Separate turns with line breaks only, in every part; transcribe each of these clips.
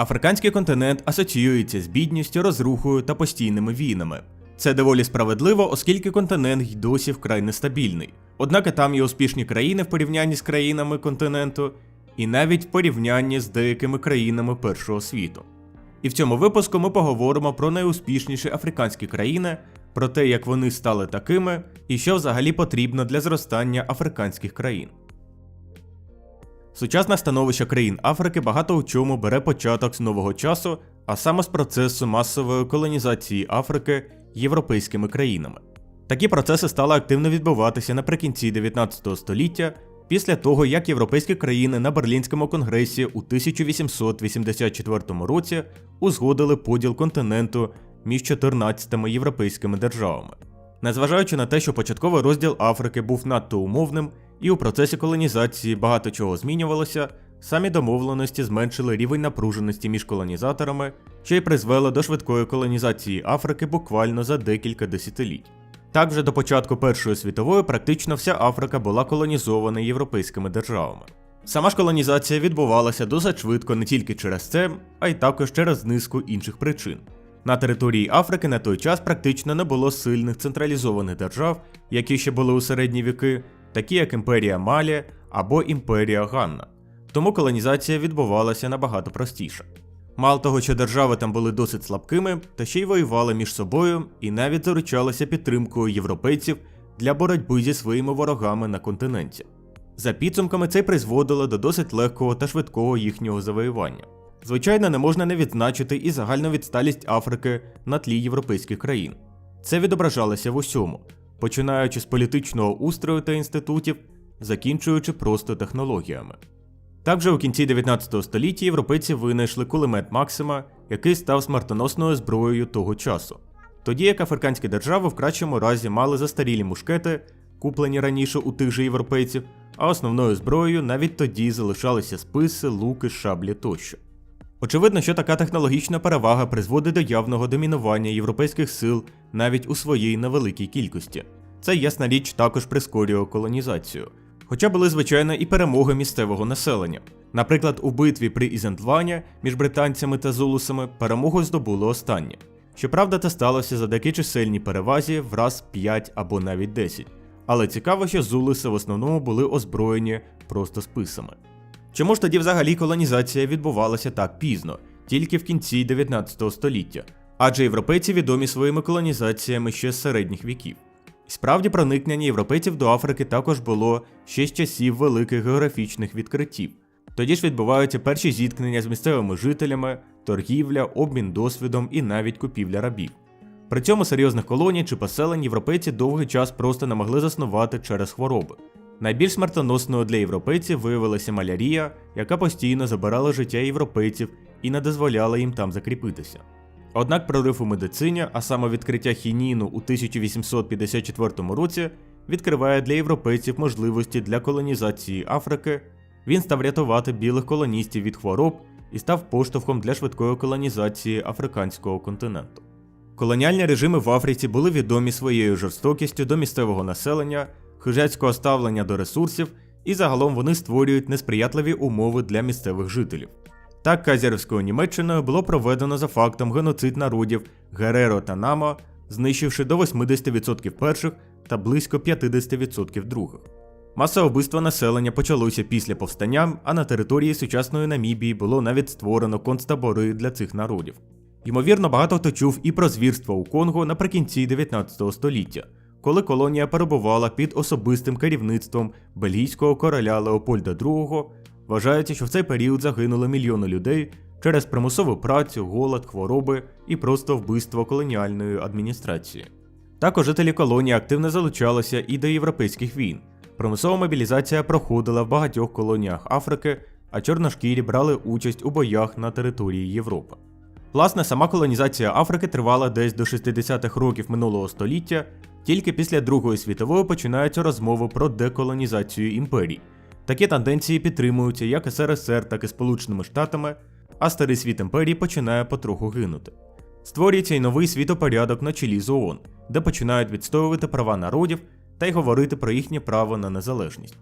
Африканський континент асоціюється з бідністю, розрухою та постійними війнами. Це доволі справедливо, оскільки континент й досі вкрай нестабільний. Однак там є успішні країни в порівнянні з країнами континенту, і навіть в порівнянні з деякими країнами першого світу. І в цьому випуску ми поговоримо про найуспішніші африканські країни, про те, як вони стали такими, і що взагалі потрібно для зростання африканських країн. Сучасне становище країн Африки багато у чому бере початок з нового часу, а саме з процесу масової колонізації Африки європейськими країнами. Такі процеси стали активно відбуватися наприкінці 19 століття, після того як європейські країни на Берлінському конгресі у 1884 році узгодили поділ континенту між 14 європейськими державами. Незважаючи на те, що початковий розділ Африки був надто умовним, і у процесі колонізації багато чого змінювалося, самі домовленості зменшили рівень напруженості між колонізаторами, що й призвело до швидкої колонізації Африки буквально за декілька десятиліть. Так вже до початку Першої світової практично вся Африка була колонізована європейськими державами. Сама ж колонізація відбувалася досить швидко не тільки через це, а й також через низку інших причин. На території Африки на той час практично не було сильних централізованих держав, які ще були у середні віки, такі як імперія Малі або імперія Ганна. Тому колонізація відбувалася набагато простіше. Мало того, що держави там були досить слабкими, та ще й воювали між собою і навіть заручалися підтримкою європейців для боротьби зі своїми ворогами на континенті. За підсумками це призводило до досить легкого та швидкого їхнього завоювання. Звичайно, не можна не відзначити і загальну відсталість Африки на тлі європейських країн. Це відображалося в усьому, починаючи з політичного устрою та інститутів, закінчуючи просто технологіями. Також у кінці 19 століття європейці винайшли кулемет Максима, який став смертоносною зброєю того часу. Тоді як африканські держави в кращому разі мали застарілі мушкети, куплені раніше у тих же європейців, а основною зброєю навіть тоді залишалися списи, луки, шаблі тощо. Очевидно, що така технологічна перевага призводить до явного домінування європейських сил навіть у своїй невеликій кількості. Це ясна річ також прискорює колонізацію. Хоча були звичайно і перемоги місцевого населення. Наприклад, у битві при Ізентлвані між британцями та зулусами перемогу здобуло останнє. Щоправда, це сталося за такі чисельні перевазі в раз 5 або навіть 10. Але цікаво, що зулуси в основному були озброєні просто списами. Чому ж тоді взагалі колонізація відбувалася так пізно, тільки в кінці 19 століття? Адже європейці відомі своїми колонізаціями ще з середніх віків. Справді, проникнення європейців до Африки також було ще з часів великих географічних відкриттів. Тоді ж відбуваються перші зіткнення з місцевими жителями, торгівля, обмін досвідом і навіть купівля рабів. При цьому серйозних колоній чи поселень європейці довгий час просто не могли заснувати через хвороби. Найбільш смертоносною для європейців виявилася малярія, яка постійно забирала життя європейців і не дозволяла їм там закріпитися. Однак прорив у медицині, а саме відкриття хініну у 1854 році, відкриває для європейців можливості для колонізації Африки. Він став рятувати білих колоністів від хвороб і став поштовхом для швидкої колонізації африканського континенту. Колоніальні режими в Африці були відомі своєю жорстокістю до місцевого населення, хижацького ставлення до ресурсів, і загалом вони створюють несприятливі умови для місцевих жителів. Так, казярівською Німеччиною було проведено за фактом геноцид народів Гереро та Намо, знищивши до 80% перших та близько 50% других. Масове вбивство населення почалося після повстання, а на території сучасної Намібії було навіть створено концтабори для цих народів. Ймовірно, багато хто чув і про звірство у Конго наприкінці 19 століття, коли колонія перебувала під особистим керівництвом бельгійського короля Леопольда II, вважається, що в цей період загинули мільйони людей через примусову працю, голод, хвороби і просто вбивство колоніальної адміністрації. Також жителі колонії активно залучалися і до європейських війн. Примусова мобілізація проходила в багатьох колоніях Африки, а чорношкірі брали участь у боях на території Європи. Власне, сама колонізація Африки тривала десь до 60-х років минулого століття, тільки після Другої світової починаються розмови про деколонізацію імперій. Такі тенденції підтримуються як СРСР, так і Сполученими Штатами, а старий світ імперії починає потроху гинути. Створюється й новий світопорядок на чолі з ООН, де починають відстоювати права народів та й говорити про їхнє право на незалежність.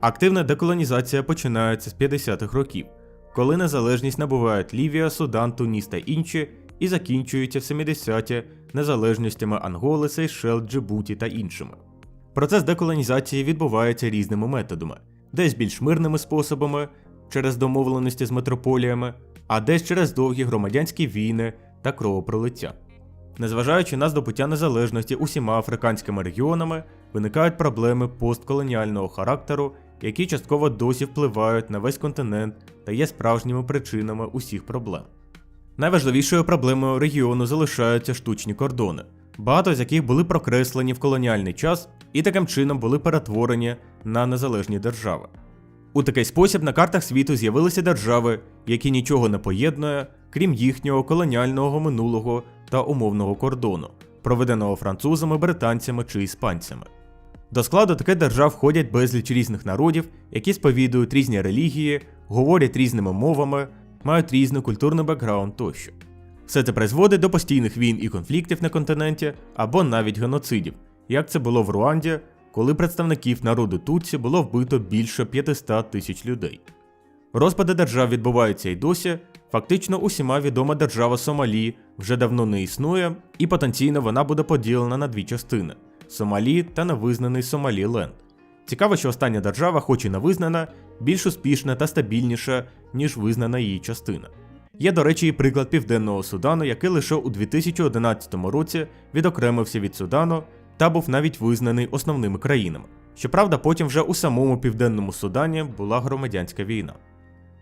Активна деколонізація починається з 50-х років, коли незалежність набувають Лівія, Судан, Туніс та інші, і закінчуються в 70-ті незалежностями Анголи, Сейшел, Джибуті та іншими. Процес деколонізації відбувається різними методами, десь більш мирними способами через домовленості з метрополіями, а десь через довгі громадянські війни та кровопролиття. Незважаючи на здобуття незалежності усіма африканськими регіонами, виникають проблеми постколоніального характеру, які частково досі впливають на весь континент та є справжніми причинами усіх проблем. Найважливішою проблемою регіону залишаються штучні кордони, багато з яких були прокреслені в колоніальний час і таким чином були перетворені на незалежні держави. У такий спосіб на картах світу з'явилися держави, які нічого не поєднує, крім їхнього колоніального минулого та умовного кордону, проведеного французами, британцями чи іспанцями. До складу таких держав входять безліч різних народів, які сповідують різні релігії, говорять різними мовами, мають різний культурний бекграунд тощо. Все це призводить до постійних війн і конфліктів на континенті або навіть геноцидів, як це було в Руанді, коли представників народу Тутсі було вбито більше 500 тисяч людей. Розпади держав відбуваються й досі. Фактично усіма відома держава Сомалі вже давно не існує, і потенційно вона буде поділена на дві частини Сомалі та невизнаний Сомаліленд. Цікаво, що остання держава, хоч і не визнана, більш успішна та стабільніша, ніж визнана її частина. Є, до речі, і приклад Південного Судану, який лише у 2011 році відокремився від Судану та був навіть визнаний основними країнами. Щоправда, потім вже у самому Південному Судані була громадянська війна.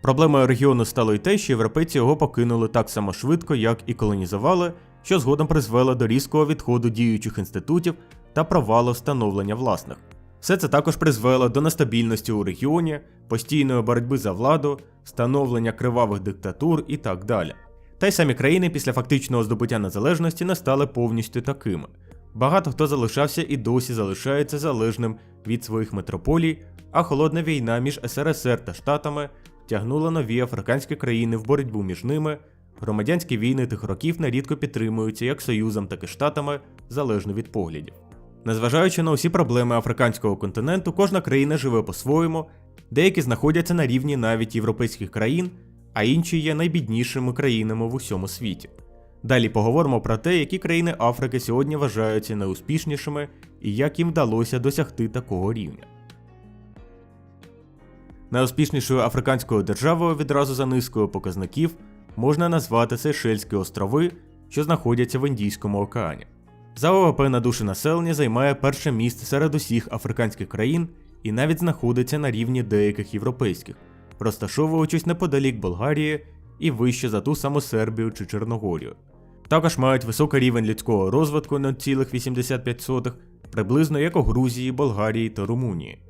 Проблемою регіону стало й те, що європейці його покинули так само швидко, як і колонізували, що згодом призвело до різкого відходу діючих інститутів та провалу встановлення власних. Все це також призвело до нестабільності у регіоні, постійної боротьби за владу, встановлення кривавих диктатур і так далі. Та й самі країни після фактичного здобуття незалежності не стали повністю такими. Багато хто залишався і досі залишається залежним від своїх метрополій, а холодна війна між СРСР та Штатами тягнула нові африканські країни в боротьбу між ними. Громадянські війни тих років нерідко підтримуються як Союзом, так і Штатами, залежно від поглядів. Незважаючи на усі проблеми африканського континенту, кожна країна живе по-своєму, деякі знаходяться на рівні навіть європейських країн, а інші є найбіднішими країнами в усьому світі. Далі поговоримо про те, які країни Африки сьогодні вважаються найуспішнішими і як їм вдалося досягти такого рівня. Найуспішнішою африканською державою відразу за низкою показників можна назвати Сейшельські острови, що знаходяться в Індійському океані. За ВВП на душу населення займає перше місце серед усіх африканських країн і навіть знаходиться на рівні деяких європейських, розташовуючись неподалік Болгарії і вище за ту саму Сербію чи Чорногорію. Також мають високий рівень людського розвитку 0,85, приблизно як у Грузії, Болгарії та Румунії.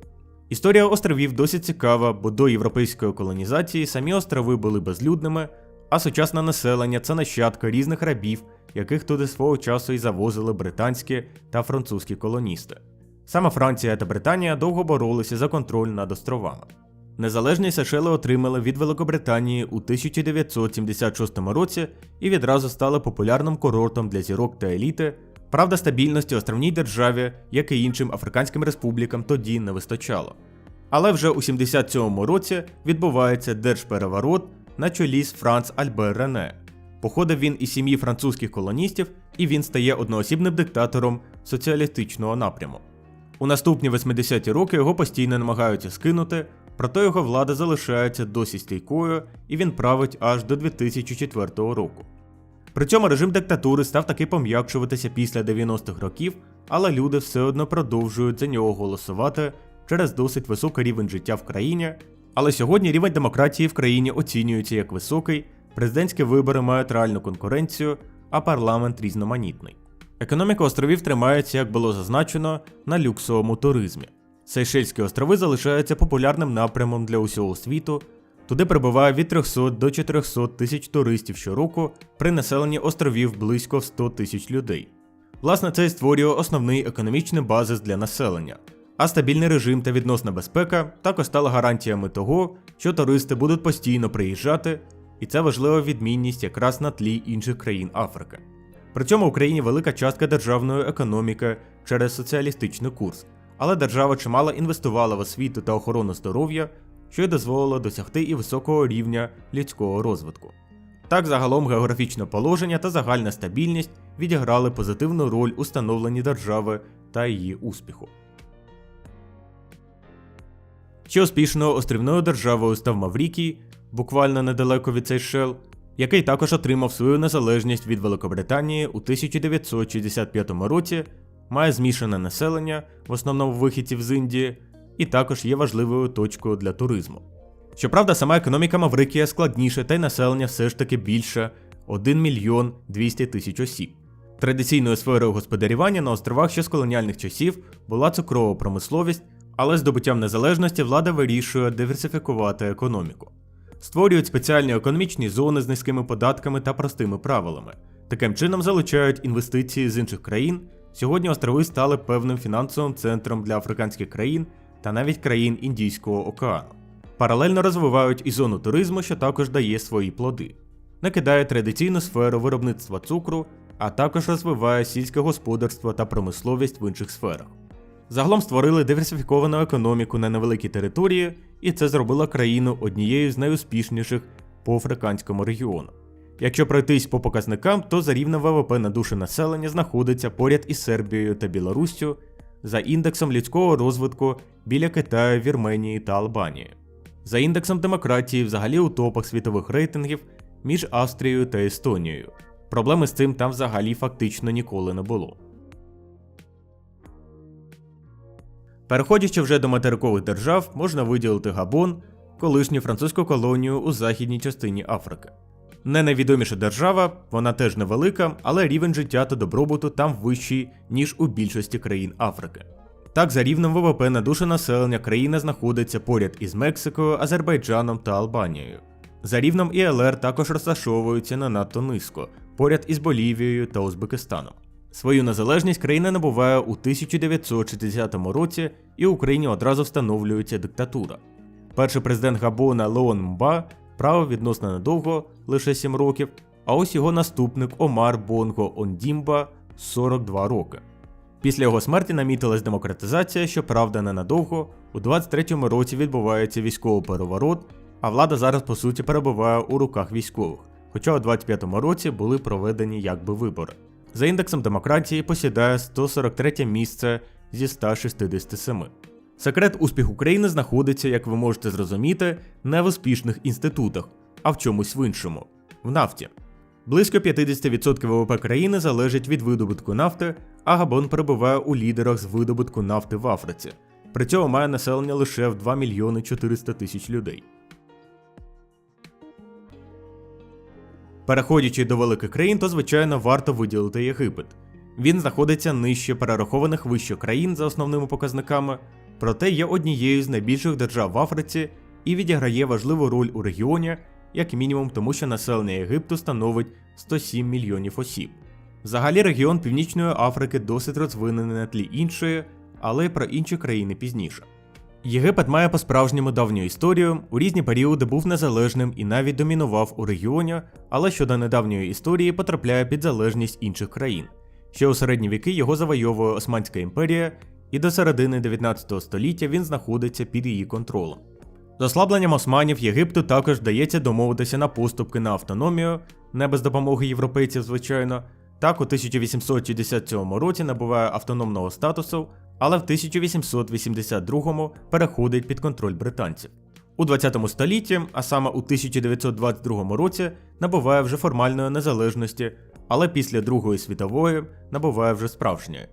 Історія островів досить цікава, бо до європейської колонізації самі острови були безлюдними, а сучасне населення це нащадка різних рабів, яких туди свого часу і завозили британські та французькі колоністи. Саме Франція та Британія довго боролися за контроль над островами. Незалежність Сейшели отримали від Великобританії у 1976 році і відразу стали популярним курортом для зірок та еліти. Правда, стабільності островній державі, як і іншим африканським республікам, тоді не вистачало. Але вже у 77-му році відбувається держпереворот на чолі з Франц Альбер Рене. Походив він із сім'ї французьких колоністів, і він стає одноосібним диктатором соціалістичного напряму. У наступні 80-ті роки його постійно намагаються скинути, проте його влада залишається досі стійкою і він править аж до 2004 року. При цьому режим диктатури став таки пом'якшуватися після 90-х років, але люди все одно продовжують за нього голосувати через досить високий рівень життя в країні. Але сьогодні рівень демократії в країні оцінюється як високий, президентські вибори мають реальну конкуренцію, а парламент різноманітний. Економіка островів тримається, як було зазначено, на люксовому туризмі. Сейшельські острови залишаються популярним напрямом для усього світу. Туди прибуває від 300 до 400 тисяч туристів щороку при населенні островів близько 100 тисяч людей. Власне, це і створює основний економічний базис для населення. А стабільний режим та відносна безпека також стали гарантіями того, що туристи будуть постійно приїжджати, і це важлива відмінність якраз на тлі інших країн Африки. При цьому в Україні велика частка державної економіки через соціалістичний курс, але держава чимало інвестувала в освіту та охорону здоров'я, що й дозволило досягти і високого рівня людського розвитку. Так, загалом географічне положення та загальна стабільність відіграли позитивну роль у становленні держави та її успіху. Ще успішною острівною державою став Маврікій, буквально недалеко від Сейшел, який також отримав свою незалежність від Великобританії у 1965 році, має змішане населення, в основному вихідців з Індії, і також є важливою точкою для туризму. Щоправда, сама економіка Маврикія складніша, та й населення все ж таки більше 1 мільйон 200 тисяч осіб. Традиційною сферою господарювання на островах ще з колоніальних часів була цукрова промисловість, але з здобуттям незалежності влада вирішує диверсифікувати економіку. Створюють спеціальні економічні зони з низькими податками та простими правилами. Таким чином залучають інвестиції з інших країн. Сьогодні острови стали певним фінансовим центром для африканських країн та навіть країн Індійського океану. Паралельно розвивають і зону туризму, що також дає свої плоди. Накидає традиційну сферу виробництва цукру, а також розвиває сільське господарство та промисловість в інших сферах. Загалом створили диверсифіковану економіку на невеликій території, і це зробило країну однією з найуспішніших по африканському регіону. Якщо пройтись по показникам, то за рівнем ВВП на душу населення знаходиться поряд із Сербією та Білоруссю, за індексом людського розвитку біля Китаю, Вірменії та Албанії. За індексом демократії взагалі у топах світових рейтингів між Австрією та Естонією. Проблеми з цим там взагалі фактично ніколи не було. Переходячи вже до материкових держав, можна виділити Габон, колишню французьку колонію у західній частині Африки. Не найвідоміша держава, вона теж невелика, але рівень життя та добробуту там вищий, ніж у більшості країн Африки. Так, за рівнем ВВП на душу населення країна знаходиться поряд із Мексикою, Азербайджаном та Албанією. За рівнем ІЛР також розташовується не надто низько, поряд із Болівією та Узбекистаном. Свою незалежність країна набуває у 1960 році, і в Україні одразу встановлюється диктатура. Перший президент Габона Леон Мба правив відносно недовго, лише 7 років, а ось його наступник Омар Бонго Ондімба 42 роки. Після його смерті намітилась демократизація, щоправда, ненадовго. У 23-му році відбувається військовий переворот, а влада зараз по суті перебуває у руках військових. Хоча у 25-му році були проведені якби вибори. За індексом демократії посідає 143 місце зі 167. Секрет успіху України знаходиться, як ви можете зрозуміти, не в успішних інститутах, а в чомусь в іншому в нафті. Близько 50% ВВП країни залежить від видобутку нафти, а Габон перебуває у лідерах з видобутку нафти в Африці. При цьому має населення лише в 2 мільйони 400 тисяч людей. Переходячи до великих країн, то звичайно варто виділити Єгипет. Він знаходиться нижче перерахованих вище країн за основними показниками, проте є однією з найбільших держав в Африці і відіграє важливу роль у регіоні, як мінімум тому, що населення Єгипту становить 107 мільйонів осіб. Взагалі регіон Північної Африки досить розвинений на тлі іншої, але про інші країни пізніше. Єгипет має по-справжньому давню історію, у різні періоди був незалежним і навіть домінував у регіоні, але щодо недавньої історії потрапляє під залежність інших країн. Ще у середні віки його завойовує Османська імперія, і до середини 19 століття він знаходиться під її контролем. З ослабленням османів Єгипту також вдається домовитися на поступки на автономію, не без допомоги європейців, звичайно. Так, у 1867 році набуває автономного статусу, але в 1882 переходить під контроль британців. У 20 столітті, а саме у 1922 році, набуває вже формальної незалежності, але після Другої світової набуває вже справжньої.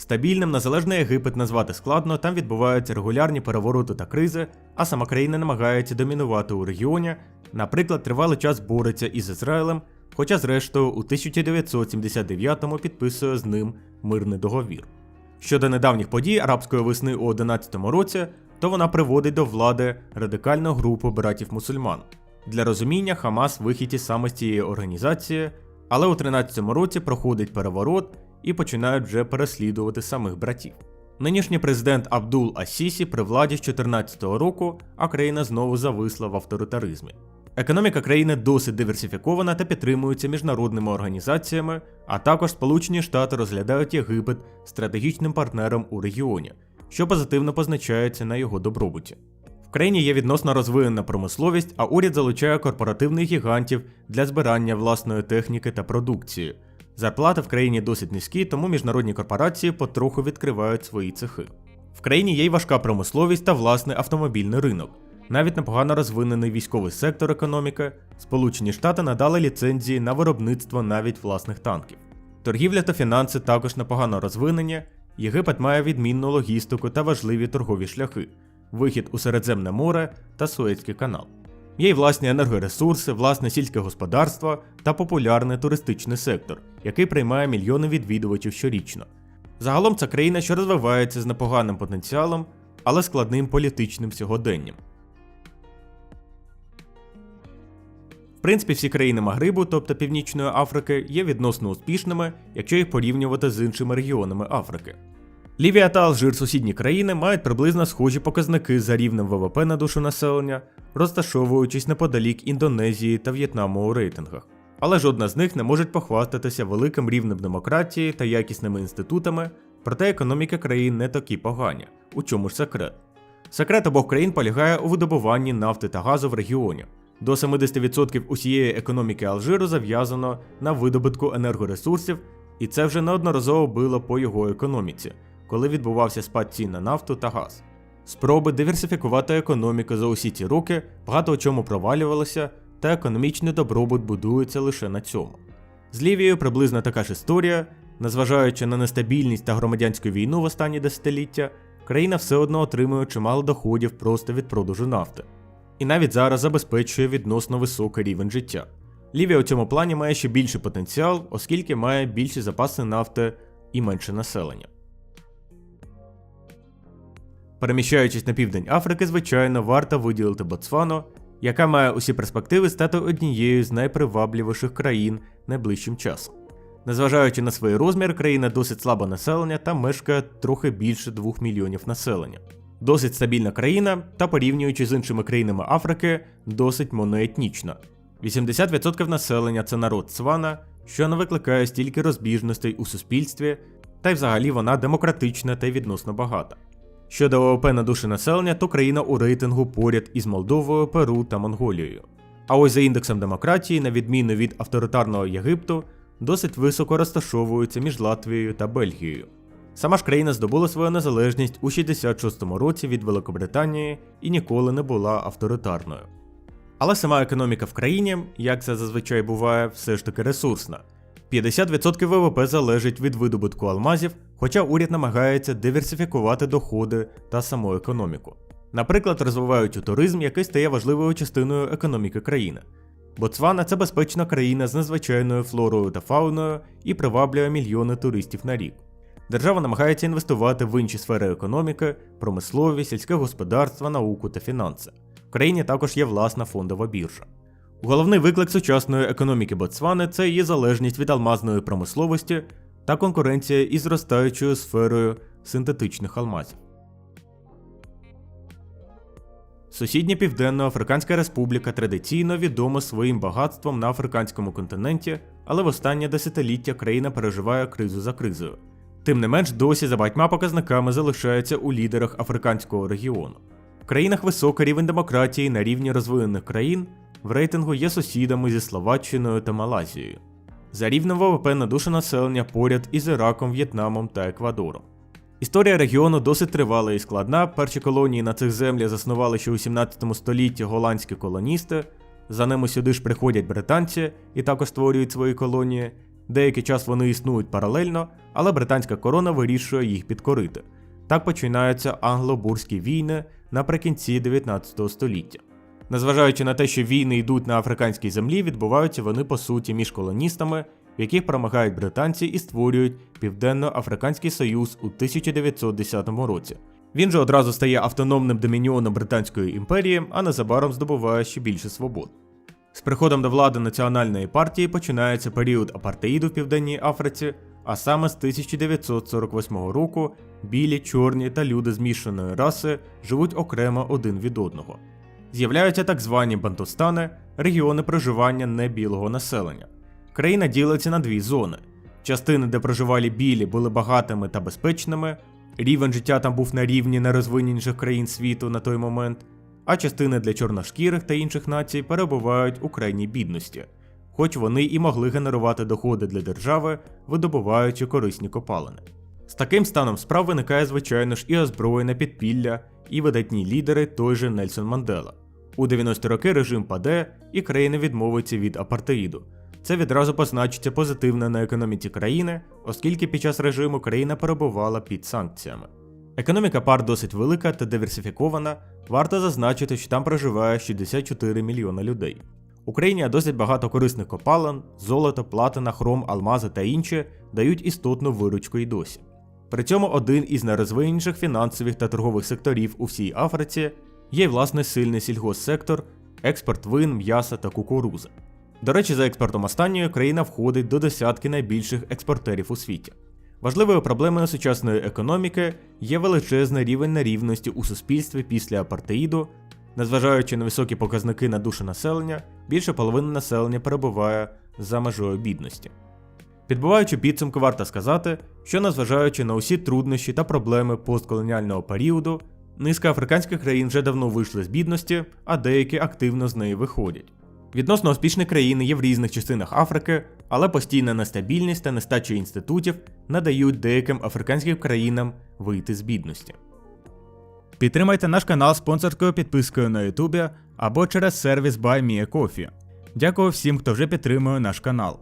Стабільним незалежний Єгипет назвати складно, там відбуваються регулярні перевороти та кризи, а сама країна намагається домінувати у регіоні, наприклад, тривалий час бореться із Ізраїлем, хоча зрештою у 1979-му підписує з ним мирний договір. Щодо недавніх подій арабської весни у 11 році, то вона приводить до влади радикальну групу братів мусульман. Для розуміння Хамас вихід із саме з цієї організації, але у 13-му році проходить переворот і починають вже переслідувати самих братів. Нинішній президент Абдул Асісі при владі з 2014 року, а країна знову зависла в авторитаризмі. Економіка країни досить диверсифікована та підтримується міжнародними організаціями, а також Сполучені Штати розглядають Єгипет стратегічним партнером у регіоні, що позитивно позначається на його добробуті. В країні є відносно розвинена промисловість, а уряд залучає корпоративних гігантів для збирання власної техніки та продукції. Зарплати в країні досить низькі, тому міжнародні корпорації потроху відкривають свої цехи. В країні є й важка промисловість та власний автомобільний ринок. Навіть непогано розвинений військовий сектор економіки, Сполучені Штати надали ліцензії на виробництво навіть власних танків. Торгівля та фінанси також непогано розвинені. Єгипет має відмінну логістику та важливі торгові шляхи, вихід у Середземне море та Суецький канал. Є й власні енергоресурси, власне сільське господарство та популярний туристичний сектор, який приймає мільйони відвідувачів щорічно. Загалом це країна, що розвивається з непоганим потенціалом, але складним політичним сьогоденням. В принципі, всі країни Магрибу, тобто Північної Африки, є відносно успішними, якщо їх порівнювати з іншими регіонами Африки. Лівія та Алжир, сусідні країни, мають приблизно схожі показники за рівнем ВВП на душу населення, розташовуючись неподалік Індонезії та В'єтнаму у рейтингах. Але жодна з них не може похвастатися великим рівнем демократії та якісними інститутами, проте економіка країн не такі погані. У чому ж секрет? Секрет обох країн полягає у видобуванні нафти та газу в регіоні. До 70% усієї економіки Алжиру зав'язано на видобутку енергоресурсів, і це вже неодноразово било по його економіці, коли відбувався спад цін на нафту та газ. Спроби диверсифікувати економіку за усі ці роки багато у чому провалювалися, та економічний добробут будується лише на цьому. З Лівією приблизно така ж історія, незважаючи на нестабільність та громадянську війну в останні десятиліття, країна все одно отримує чимало доходів просто від продажу нафти. І навіть зараз забезпечує відносно високий рівень життя. Лівія у цьому плані має ще більший потенціал, оскільки має більші запаси нафти і менше населення. Переміщаючись на південь Африки, звичайно, варто виділити Ботсвану, яка має усі перспективи стати однією з найпривабливіших країн найближчим часом. Незважаючи на свій розмір, країна досить слабе населення та мешкає трохи більше 2 мільйонів населення. Досить стабільна країна та порівнюючи з іншими країнами Африки, досить моноетнічна. 80% населення це народ Цвана, що не викликає стільки розбіжностей у суспільстві, та й взагалі вона демократична та й відносно багата. Щодо ВВП на душу населення, то країна у рейтингу поряд із Молдовою, Перу та Монголією. А ось за індексом демократії, на відміну від авторитарного Єгипту, досить високо розташовується між Латвією та Бельгією. Сама ж країна здобула свою незалежність у 66-му році від Великобританії і ніколи не була авторитарною. Але сама економіка в країні, як це зазвичай буває, все ж таки ресурсна. 50% ВВП залежить від видобутку алмазів, хоча уряд намагається диверсифікувати доходи та саму економіку. Наприклад, розвиваючи туризм, який стає важливою частиною економіки країни. Ботсвана це безпечна країна з незвичайною флорою та фауною і приваблює мільйони туристів на рік. Держава намагається інвестувати в інші сфери економіки, промисловість, сільське господарство, науку та фінанси. В країні також є власна фондова біржа. Головний виклик сучасної економіки Ботсвани це її залежність від алмазної промисловості та конкуренція із зростаючою сферою синтетичних алмазів. Сусідня Південно-Африканська Республіка традиційно відома своїм багатством на африканському континенті, але в останнє десятиліття країна переживає кризу за кризою. Тим не менш, досі за багатьма показниками залишається у лідерах африканського регіону. В країнах високий рівень демократії на рівні розвинених країн в рейтингу є сусідами зі Словаччиною та Малайзією. За рівнем ВВП на душу населення поряд із Іраком, В'єтнамом та Еквадором. Історія регіону досить тривала і складна. Перші колонії на цих землях заснували ще у 17 столітті голландські колоністи. За ними сюди ж приходять британці і також створюють свої колонії. Деякий час вони існують паралельно, але британська корона вирішує їх підкорити. Так починаються англо-бурські війни наприкінці 19 століття. Незважаючи на те, що війни йдуть на африканській землі, відбуваються вони по суті між колоністами, в яких перемагають британці і створюють Південно-Африканський Союз у 1910 році. Він же одразу стає автономним домініоном Британської імперії, а незабаром здобуває ще більше свобод. З приходом до влади національної партії починається період апартеїду в Південній Африці, а саме з 1948 року білі, чорні та люди змішаної раси живуть окремо один від одного. З'являються так звані бантустани, регіони проживання небілого населення. Країна ділиться на дві зони. Частини, де проживали білі, були багатими та безпечними, рівень життя там був на рівні найрозвиненіших країн світу на той момент, а частини для чорношкірих та інших націй перебувають у крайній бідності, хоч вони і могли генерувати доходи для держави, видобуваючи корисні копалини. З таким станом справ виникає, звичайно ж, і озброєне підпілля, і видатні лідери той же Нельсон Мандела. У 90-ті роки режим паде, і країна відмовиться від апартеїду. Це відразу позначиться позитивно на економіці країни, оскільки під час режиму країна перебувала під санкціями. Економіка пар досить велика та диверсифікована. Варто зазначити, що там проживає 64 мільйона людей. Україні досить багато корисних копалин, золото, платина, хром, алмази та інші дають істотну виручку й досі. При цьому один із найрозвиненіших фінансових та торгових секторів у всій Африці є й власне сильний сільгоссектор, експорт вин, м'яса та кукурузи. До речі, за експортом останньої країна входить до десятки найбільших експортерів у світі. Важливою проблемою сучасної економіки є величезний рівень нерівності у суспільстві після апартеїду. Незважаючи на високі показники на душу населення, більше половини населення перебуває за межою бідності. Підбиваючи підсумки, варто сказати, що незважаючи на усі труднощі та проблеми постколоніального періоду, низка африканських країн вже давно вийшли з бідності, а деякі активно з неї виходять. Відносно успішні країни є в різних частинах Африки, але постійна нестабільність та нестача інститутів не дають деяким африканським країнам вийти з бідності. Підтримайте наш канал спонсорською підпискою на YouTube або через сервіс BuyMeACoffee. Дякую всім, хто вже підтримує наш канал.